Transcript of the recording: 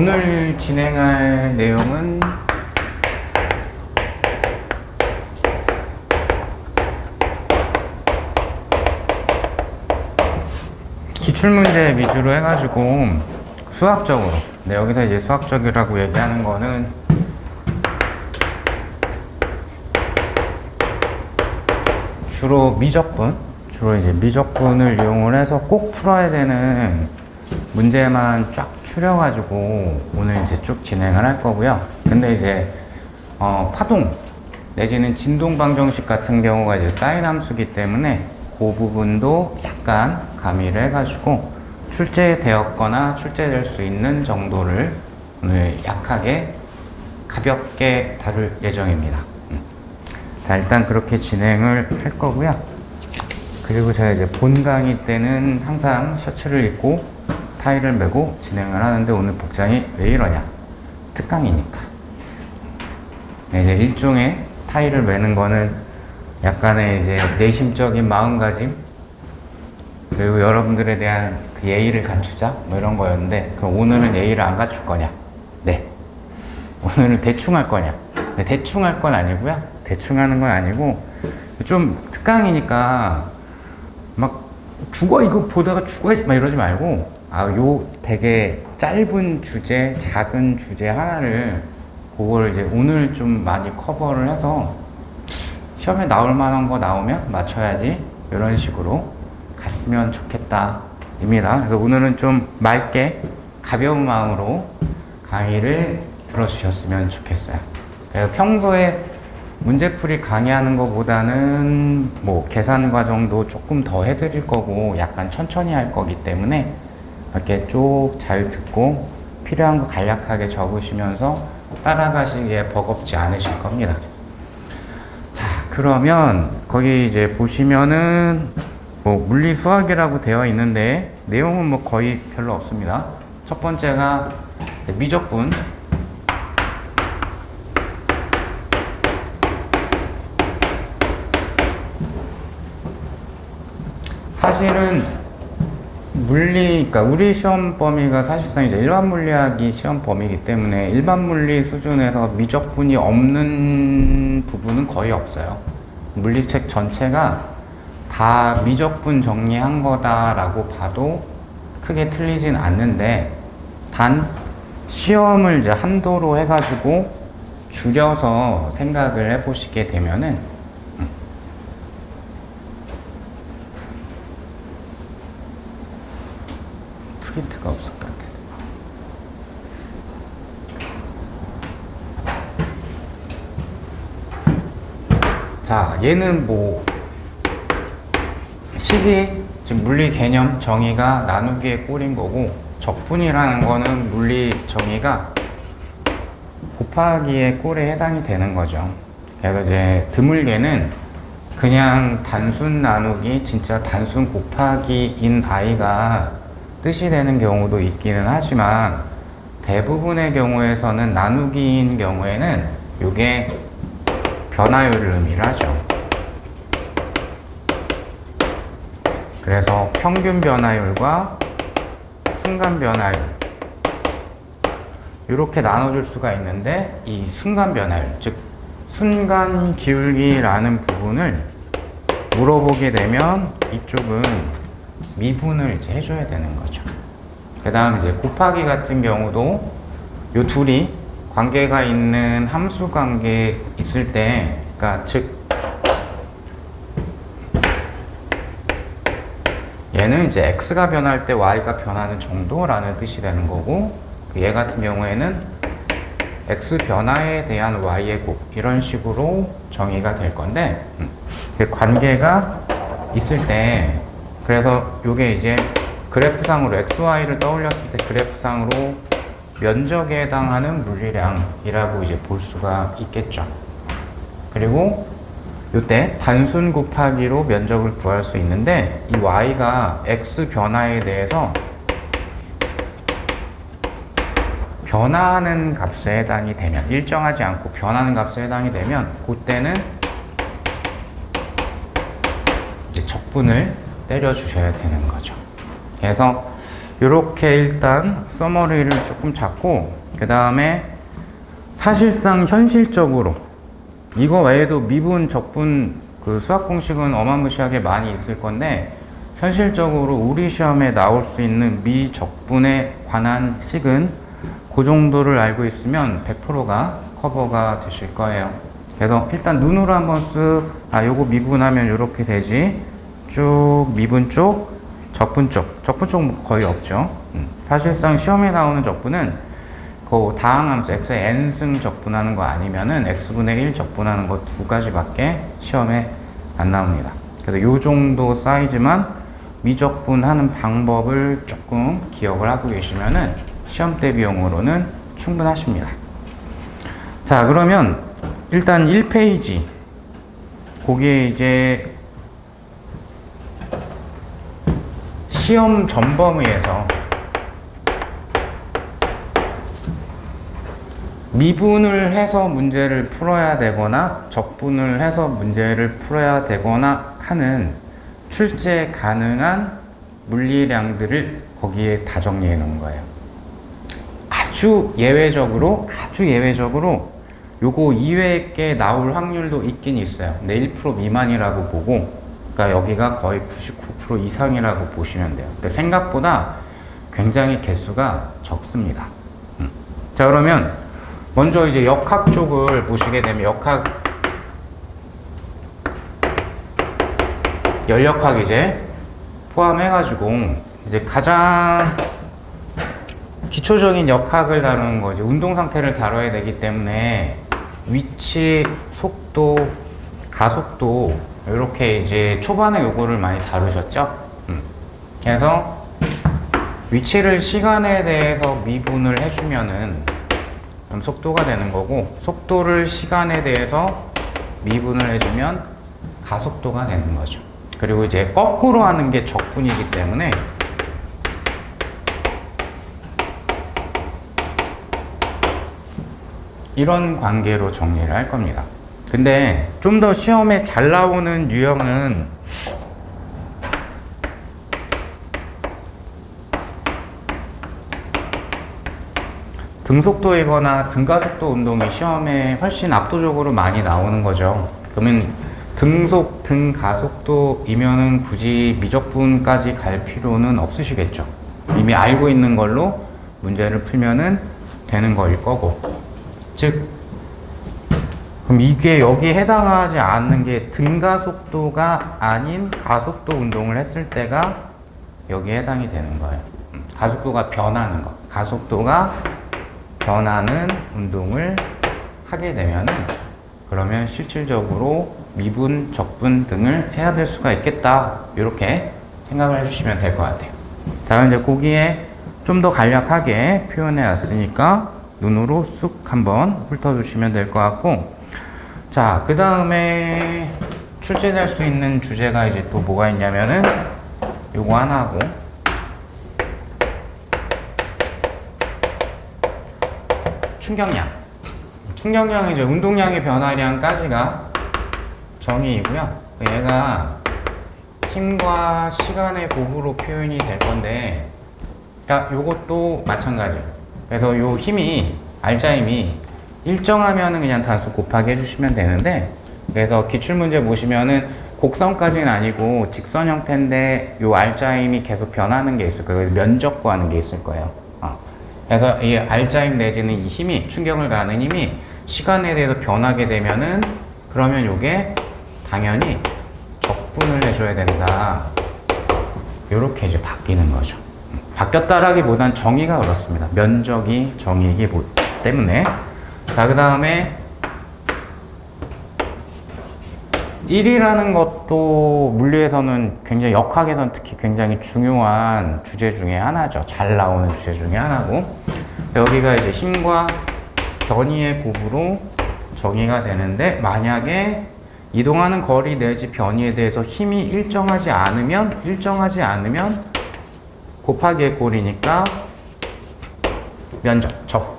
오늘 진행할 내용은 기출문제 위주로 해가지고 수학적으로 네, 여기서 이제 수학적이라고 얘기하는 거는 주로 미적분 주로 이제 미적분을 이용을 해서 꼭 풀어야 되는 문제만 쫙 추려가지고 오늘 이제 쭉 진행을 할 거고요. 근데 이제 어, 파동 내지는 진동 방정식 같은 경우가 이제 사인 함수기 때문에 그 부분도 약간 가미를 해가지고 출제되었거나 출제될 수 있는 정도를 오늘 약하게 가볍게 다룰 예정입니다. 음. 자 일단 그렇게 진행을 할 거고요. 그리고 제가 이제 본 강의 때는 항상 셔츠를 입고 타이를 메고 진행을 하는데 오늘 복장이 왜 이러냐? 특강이니까. 네, 이제 일종의 타이를 매는 거는 약간의 이제 내심적인 마음가짐 그리고 여러분들에 대한 그 예의를 갖추자 뭐 이런 거였는데 그럼 오늘은 예의를 안 갖출 거냐? 네. 오늘은 대충 할 거냐? 네, 대충 할 건 아니고요. 대충 하는 건 아니고 좀 특강이니까 막 죽어 이거 보다가 죽어야지 막 이러지 말고 아 요 되게 짧은 주제 작은 주제 하나를 그걸 이제 오늘 좀 많이 커버를 해서 시험에 나올 만한 거 나오면 맞춰야지 이런 식으로 갔으면 좋겠다 입니다. 그래서 오늘은 좀 맑게 가벼운 마음으로 강의를 들어주셨으면 좋겠어요. 평소에 문제풀이 강의하는 것보다는 뭐 계산 과정도 조금 더 해드릴 거고 약간 천천히 할 거기 때문에 이렇게 쭉 잘 듣고 필요한 거 간략하게 적으시면서 따라가시기에 버겁지 않으실 겁니다. 자, 그러면 거기 이제 보시면은 뭐 물리 수학이라고 되어 있는데 내용은 뭐 거의 별로 없습니다. 첫 번째가 미적분 사실은 물리, 그러니까 우리 시험 범위가 사실상 이제 일반 물리학이 시험 범위이기 때문에 일반 물리 수준에서 미적분이 없는 부분은 거의 없어요. 물리책 전체가 다 미적분 정리한 거다라고 봐도 크게 틀리진 않는데 단 시험을 이제 한도로 해가지고 줄여서 생각을 해보시게 되면은 프린트가 없을 것 같아. 자, 얘는 뭐 식이 지금 물리 개념 정의가 나누기의 꼴인 거고 적분이라는 거는 물리 정의가 곱하기의 꼴에 해당이 되는 거죠. 그래서 이제 드물게는 그냥 단순 나누기, 진짜 단순 곱하기인 아이가 뜻이 되는 경우도 있기는 하지만 대부분의 경우에서는 나누기인 경우에는 이게 변화율을 의미를 하죠. 그래서 평균 변화율과 순간 변화율 이렇게 나눠줄 수가 있는데 이 순간 변화율 즉 순간 기울기라는 부분을 물어보게 되면 이쪽은 미분을 이제 해줘야 되는 거죠. 그 다음 이제 곱하기 같은 경우도 요 둘이 관계가 있는 함수 관계 있을 때, 그러니까 즉 얘는 이제 x가 변할 때 y가 변하는 정도라는 뜻이 되는 거고 얘 같은 경우에는 x 변화에 대한 y의 곱 이런 식으로 정의가 될 건데 음, 그 관계가 있을 때 그래서 이게 이제 그래프상으로 XY를 떠올렸을 때 그래프상으로 면적에 해당하는 물리량이라고 이제 볼 수가 있겠죠. 그리고 이때 단순 곱하기로 면적을 구할 수 있는데 이 Y가 X 변화에 대해서 변화하는 값에 해당이 되면 일정하지 않고 변하는 값에 해당이 되면 그때는 적분을 때려 주셔야 되는 거죠. 그래서 이렇게 일단 서머리를 조금 잡고 그 다음에 사실상 현실적으로 이거 외에도 미분, 적분 그 수학 공식은 어마무시하게 많이 있을 건데 현실적으로 우리 시험에 나올 수 있는 미적분에 관한 식은 그 정도를 알고 있으면 100%가 커버가 되실 거예요. 그래서 일단 눈으로 한번 쓱, 아, 요거 미분하면 이렇게 되지. 쭉 미분 쪽, 적분 쪽. 적분 쪽뭐 거의 없죠. 음. 사실상 시험에 나오는 적분은 그 다항함수 x의 n승 적분하는 거 아니면은 x분의 1 적분하는 거 두 가지밖에 시험에 안 나옵니다. 그래서 요 정도 사이즈만 미적분하는 방법을 조금 기억을 하고 계시면은 시험 때 비용으로는 충분하십니다. 자, 그러면 일단 1페이지 거기에 이제 시험 전범위에서 미분을 해서 문제를 풀어야 되거나 적분을 해서 문제를 풀어야 되거나 하는 출제 가능한 물리량들을 거기에 다 정리해 놓은 거예요. 아주 예외적으로 아주 예외적으로 요거 이외의 게 나올 확률도 있긴 있어요. 근데 1% 미만이라고 보고 그러니까 여기가 거의 99% 이상이라고 보시면 돼요. 그러니까 생각보다 굉장히 개수가 적습니다. 음. 자 그러면 먼저 이제 역학 쪽을 보시게 되면 역학 연력학 이제 포함해가지고 이제 가장 기초적인 역학을 다루는 거지 운동 상태를 다뤄야 되기 때문에 위치, 속도, 가속도 이렇게 이제 초반에 요거를 많이 다루셨죠. 음. 그래서 위치를 시간에 대해서 미분을 해주면은 그럼 속도가 되는 거고 속도를 시간에 대해서 미분을 해주면 가속도가 되는 거죠. 그리고 이제 거꾸로 하는 게 적분이기 때문에 이런 관계로 정리를 할 겁니다. 근데 좀 더 시험에 잘 나오는 유형은 등속도이거나 등가속도 운동이 시험에 훨씬 압도적으로 많이 나오는 거죠. 그러면 등속, 등가속도이면은 굳이 미적분까지 갈 필요는 없으시겠죠. 이미 알고 있는 걸로 문제를 풀면은 되는 거일 거고. 즉, 그럼 이게 여기에 해당하지 않는 게 등가속도가 아닌 가속도 운동을 했을 때가 여기에 해당이 되는 거예요. 음, 가속도가 변하는 거. 가속도가 변하는 운동을 하게 되면은 그러면 실질적으로 미분, 적분 등을 해야 될 수가 있겠다. 이렇게 생각을 해주시면 될 것 같아요. 자, 이제 거기에 좀 더 간략하게 표현해 놨으니까 눈으로 쑥 한번 훑어주시면 될 것 같고, 자, 그 다음에 출제될 수 있는 주제가 이제 또 뭐가 있냐면은 요거 하나하고, 충격량. 충격량은 이제 운동량의 변화량까지가 정의이고요. 얘가 힘과 시간의 곱으로 표현이 될 건데, 그러니까 요것도 마찬가지. 그래서 요 힘이 알짜 힘이 일정하면은 그냥 단수 곱하기 해주시면 되는데, 그래서 기출 문제 보시면은 곡선까지는 아니고 직선 형태인데 요 알짜 힘이 계속 변하는 게 있을 거예요. 면적 구하는 게 있을 거예요. 어. 그래서 이 알짜 힘 내지는 이 힘이 충격을 가하는 힘이 시간에 대해서 변하게 되면은 그러면 요게 당연히 적분을 해줘야 된다. 요렇게 이제 바뀌는 거죠. 음, 바뀌었다라기보단 정의가 그렇습니다. 면적이 정의이기 보- 때문에. 자, 그 다음에 1이라는 것도 물리에서는 굉장히 역학에서는 특히 굉장히 중요한 주제 중에 하나죠. 잘 나오는 주제 중에 하나고. 여기가 이제 힘과 변이의 곱으로 정의가 되는데 만약에 이동하는 거리 내지 변이에 대해서 힘이 일정하지 않으면 일정하지 않으면 곱하기의 꼴이니까 면적 적분